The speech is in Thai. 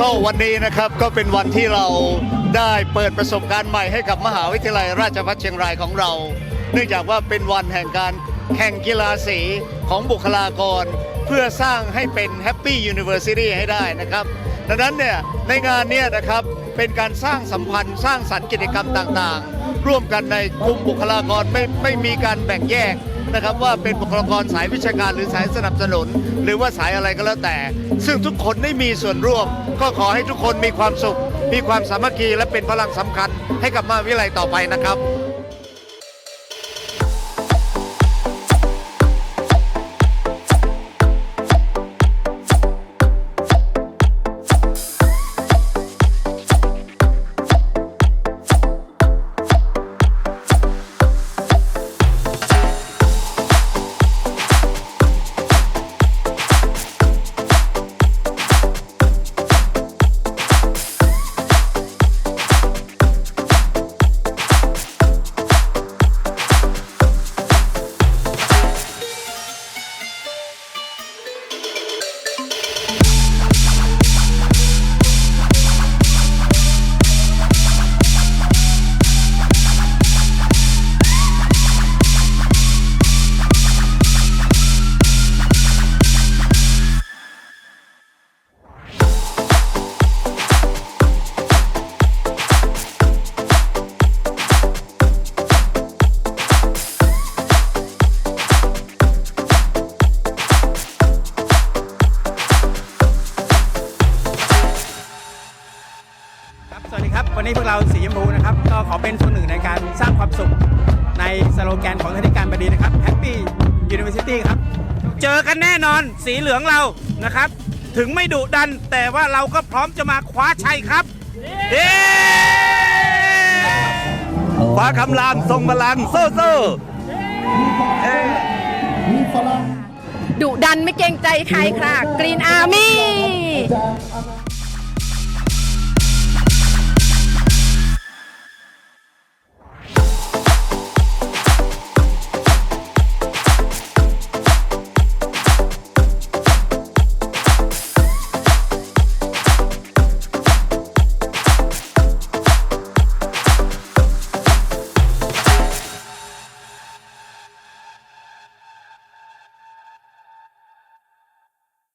ก็วันนี้นะครับก็เป็นวันที่เราได้เปิดประสบการณ์ใหม่ให้กับมหาวิทยาลัยราชภัฏเชียงรายของเรา เนื่องจากว่าเป็นวันแห่งการแข่งกีฬาสีของบุคลากร เพื่อสร้างให้เป็นแฮปปี้ยูนิเวอร์ซิตี้ให้ได้นะครับ ดังนั้นเนี่ยในงานเนี้นะครับเป็นการสร้างสัมพันธ์สร้างสรรค์กิจกรรมต่างๆ ร่วมกันในกลุ่มบุคลากรไม่ไม่มีการแบ่งแยก นะครับว่าเป็นบุคลากรสายวิชาการหรือสายสนับสนุน หรือว่าสายอะไรก็แล้วแต่ ซึ่งทุกคนได้มีส่วนร่วม ก็ขอให้ทุกคนมีความสุข มีความสามัคคีและเป็นพลังสำคัญ ให้กับมหาวิทยาลัยต่อไปนะครับ วันนี้พวกเราสีชมพูนะครับ ก็ขอเป็นส่วนหนึ่งในการสร้างความสุขในสโลแกนของธนิการบดีนะครับ Happy University ครับ เจอกันแน่นอนสีเหลืองเรานะครับ ถึงไม่ดุดันแต่ว่าเราก็พร้อมจะมาคว้าชัยครับเย้คว้าคำรามทรงพลังโซ่โซ่ดุดันไม่เกรงใจใครค่ะกรีนอาร์มี่